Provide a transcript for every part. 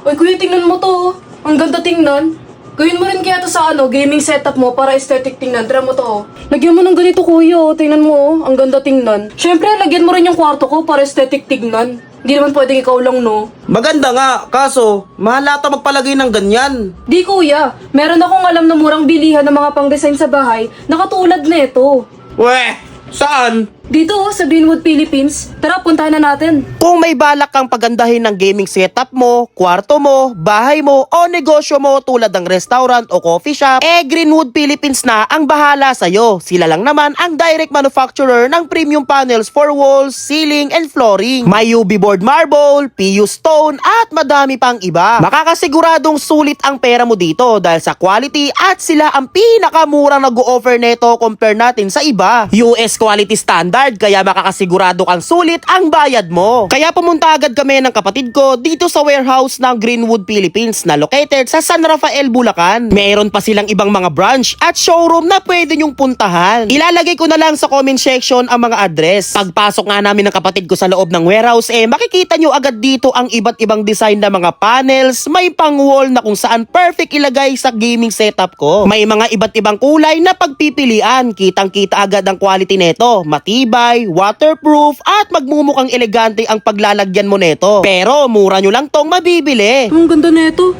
Uy, kuya, tingnan mo to. oh. Ang ganda tingnan. Gawin mo rin kaya to sa ano, gaming setup mo para aesthetic tingnan. Tira mo to, oh. Lagyan mo ng ganito, kuya, oh. Tingnan mo, oh. Ang ganda tingnan. Siyempre, lagyan mo rin yung kwarto ko para aesthetic tingnan. Hindi naman pwedeng ikaw lang, no? Maganda nga, kaso mahal ata magpalagay ng ganyan. Di, kuya. Meron akong alam na murang bilihan ng mga pang-design sa bahay na katulad nito. Weh, saan? Dito, oh, sa Greenwood, Philippines. Tara, puntahan na natin. Kung may balak kang pagandahin ng gaming setup mo, kwarto mo, bahay mo, o negosyo mo tulad ng restaurant o coffee shop, eh Greenwood Philippines na ang bahala sa'yo. Sila lang naman ang direct manufacturer ng premium panels for walls, ceiling, and flooring. May UV board marble, PU stone, at madami pang iba. Makakasiguradong sulit ang pera mo dito dahil sa quality at sila ang pinakamurang nag-o-offer neto compare natin sa iba. US quality standard kaya makakasigurado kang sulit ang bayad mo. Kaya pumunta agad kami ng kapatid ko dito sa warehouse ng Greenwood Philippines na located sa San Rafael, Bulacan. Meron pa silang ibang mga branch at showroom na pwede nyong puntahan. Ilalagay ko na lang sa comment section ang mga address. Pagpasok nga namin ng kapatid ko sa loob ng warehouse eh makikita nyo agad dito ang iba't ibang design na mga panels, may pang wall na kung saan perfect ilagay sa gaming setup ko. May mga iba't ibang kulay na pagpipilian. Kitang-kita agad ang quality neto. Matibay, waterproof at magmumukhang elegante ang paglalagyan mo neto. Pero mura nyo lang tong mabibili. Ang ganda nito.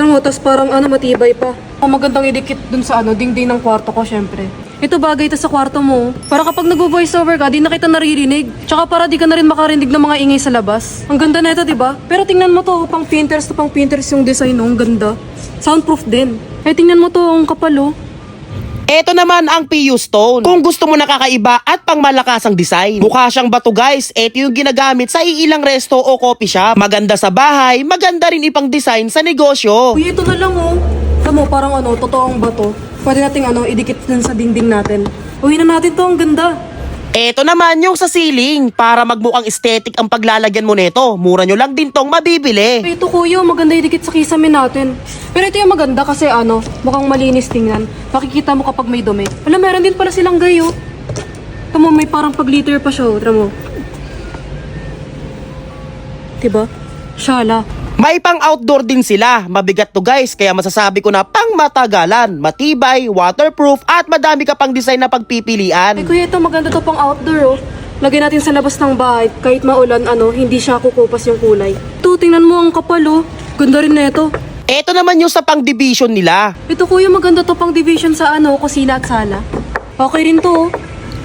Tignan mo, tas parang ano, matibay pa. Ang magandang idikit dun sa ano, dingding ng kwarto ko, syempre. Ito bagay ito sa kwarto mo. Para kapag nag-voice over ka, di na kita naririnig. Tsaka para di ka na rin makarinig ng mga ingay sa labas. Ang ganda nito, di ba? Pero tingnan mo to, pang Pinterest to pang Pinterest yung design, no? Ang ganda. Soundproof din. Eh, tingnan mo to, ang kapal, oh. Ito naman ang PU Stone. Kung gusto mo nakakaiba at pangmalakasang design. Mukha siyang bato guys. Ito yung ginagamit sa iilang resto o coffee shop. Maganda sa bahay, maganda rin ipang design sa negosyo. Uy, ito na lang, oh. Tama, parang ano, totoong bato. Pwede nating ano, idikit dun sa dingding natin. Uwi na natin to, ang ganda. Ito naman yung sa ceiling para magmukhang aesthetic ang paglalagyan mo nito. Mura nyo lang din tong mabibili. Ito kuya, maganda yung dikit sa kisame natin. Pero ito yung maganda kasi ano, mukhang malinis tingnan. Makikita mo kapag may dumi. Alam, meron din pala silang gayo. Tamo, may parang pag-liter pa siya. oh. Tara mo. Diba? Shala. May pang outdoor din sila. Mabigat to guys, kaya masasabi ko na pang matagalan, matibay, waterproof at madami ka pang design na Ay pagpipilian. kuya, ito maganda to pang outdoor oh. Lagyan natin sa labas ng bahay. Kahit maulan, ano, hindi siya kukupas yung kulay. Ito, tingnan mo ang kapal oh. Ganda rin nito. Ito naman yung sa pang division nila. Ito kuya, maganda to pang division sa ano, kusina at sala. Okay rin to oh.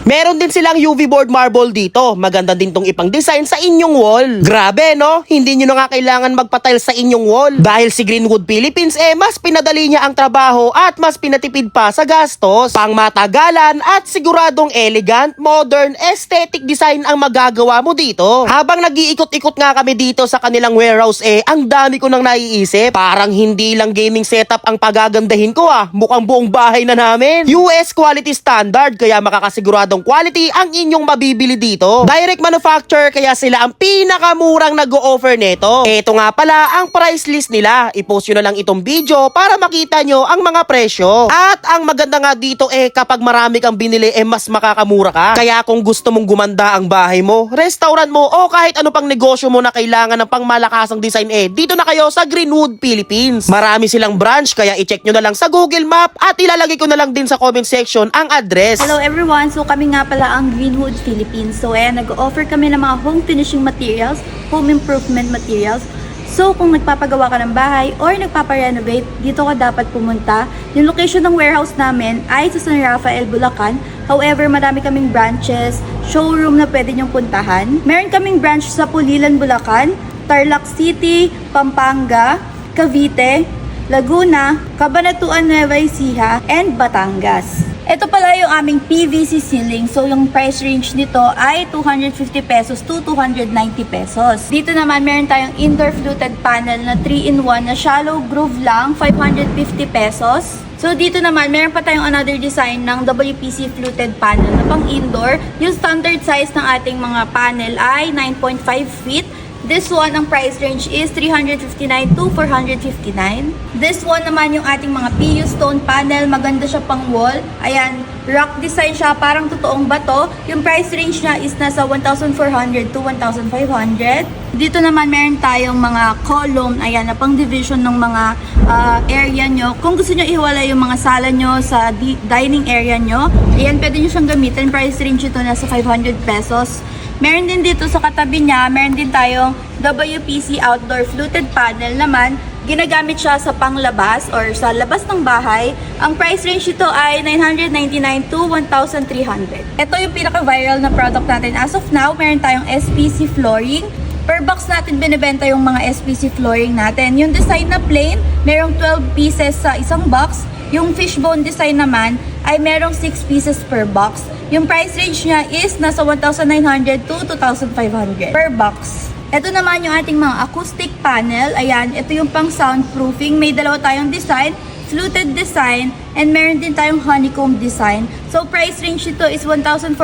Meron din silang UV board marble dito. Maganda din tong ipang design sa inyong wall. Grabe, no? Hindi nyo na nga kailangan magpatile sa inyong wall. Dahil si Greenwood Philippines, eh, mas pinadali niya ang trabaho at mas pinatipid pa sa gastos. Pang matagalan at siguradong elegant, modern, aesthetic design ang magagawa mo dito. Habang nag-iikot-ikot nga kami dito sa kanilang warehouse, eh, ang dami ko nang naiisip. Parang hindi lang gaming setup ang pagagandahin ko ah. Mukhang buong bahay na namin. US quality standard, kaya makakasigurado quality ang inyong mabibili dito. Direct manufacture kaya sila ang pinakamurang nag-o-offer nito. Ito nga pala ang price list nila. I-post nyo na lang itong video para makita nyo ang mga presyo. At ang maganda nga dito eh kapag marami kang binili eh mas makakamura ka. Kaya kung gusto mong gumanda ang bahay mo, restaurant mo o kahit ano pang negosyo mo na kailangan ng pangmalakasang design eh dito na kayo sa Greenwood, Philippines. Marami silang branch kaya i-check nyo na lang sa Google Map at ilalagay ko na lang din sa comment section ang address. Hello everyone! So kami nga pala ang Greenwood Philippines. So ayan, nag-offer kami ng mga home finishing materials, home improvement materials. So kung nagpapagawa ka ng bahay or nagpaparenovate, dito ka dapat pumunta. Yung location ng warehouse namin ay sa San Rafael, Bulacan. However, marami kaming branches, showroom na pwede nyong puntahan. Meron kaming branch sa Pulilan, Bulacan, Tarlac City, Pampanga, Cavite, Laguna, Cabanatuan Nueva Ecija, and Batangas. Ito pala yung aming PVC ceiling. So, yung price range nito ay 250 pesos to 290 pesos. Dito naman, meron tayong indoor fluted panel na 3-in-1 na shallow groove lang, 550 pesos. So, dito naman, meron pa tayong another design ng WPC fluted panel na pang indoor. Yung standard size ng ating mga panel ay 9.5 feet. This one, ang price range is 359 to 459. This one naman yung ating mga PU stone panel. Maganda siya pang wall. Ayan, rock design siya, parang totoong bato. Yung price range niya is nasa 1,400 to 1,500. Dito naman meron tayong mga column, ayan, na pang division ng mga ah, area nyo. Kung gusto nyo iwala yung mga sala nyo sa di- dining area nyo, ayan, pwede nyo siyang gamitin. Price range ito nasa 500 pesos. Meron din dito sa katabi niya, meron din tayong WPC outdoor fluted panel naman. Ginagamit siya sa panglabas or sa labas ng bahay. Ang price range ito ay 999 to 1,300. Ito yung pinaka-viral na product natin. As of now, meron tayong SPC flooring. Per box natin binibenta yung mga SPC flooring natin. Yung design na plain, merong 12 pieces sa isang box. Yung fishbone design naman ay merong 6 pieces per box. Yung price range niya is nasa 1,900 to 2,500 per box. Ito naman yung ating mga acoustic panel. Ayan, ito yung pang soundproofing. May dalawa tayong design, fluted design, and meron din tayong honeycomb design. So, price range ito is 1,400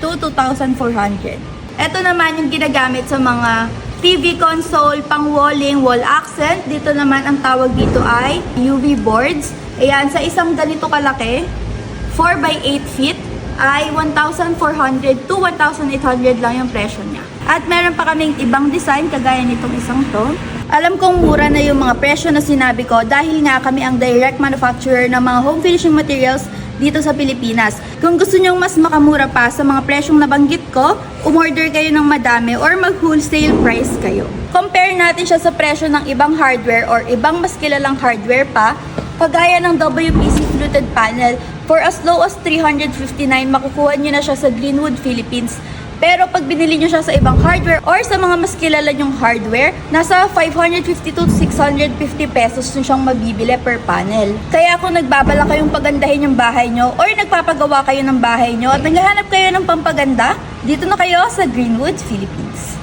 to 2,400. Ito naman yung ginagamit sa mga TV console, pang walling, wall accent. Dito naman ang tawag dito ay UV boards. Ayan, sa isang ganito kalaki, 4 by 8 feet, ay 1,400 to 1,800 lang yung presyo niya. At meron pa kaming ibang design kagaya nitong isang to. Alam kong mura na yung mga presyo na sinabi ko dahil nga kami ang direct manufacturer ng mga home finishing materials dito sa Pilipinas. Kung gusto nyong mas makamura pa sa mga presyong nabanggit ko, umorder kayo ng madami or mag-wholesale price kayo. Compare natin siya sa presyo ng ibang hardware or ibang mas kilalang hardware pa, kagaya ng WPC fluted panel, for as low as 359, makukuha nyo na siya sa Greenwood, Philippines. Pero pag binili nyo siya sa ibang hardware or sa mga mas kilala nyong hardware, nasa 550 to 650 pesos nyo siyang mabibili per panel. Kaya kung nagbabala kayong pagandahin yung bahay nyo or nagpapagawa kayo ng bahay nyo at naghahanap kayo ng pampaganda, dito na kayo sa Greenwood, Philippines.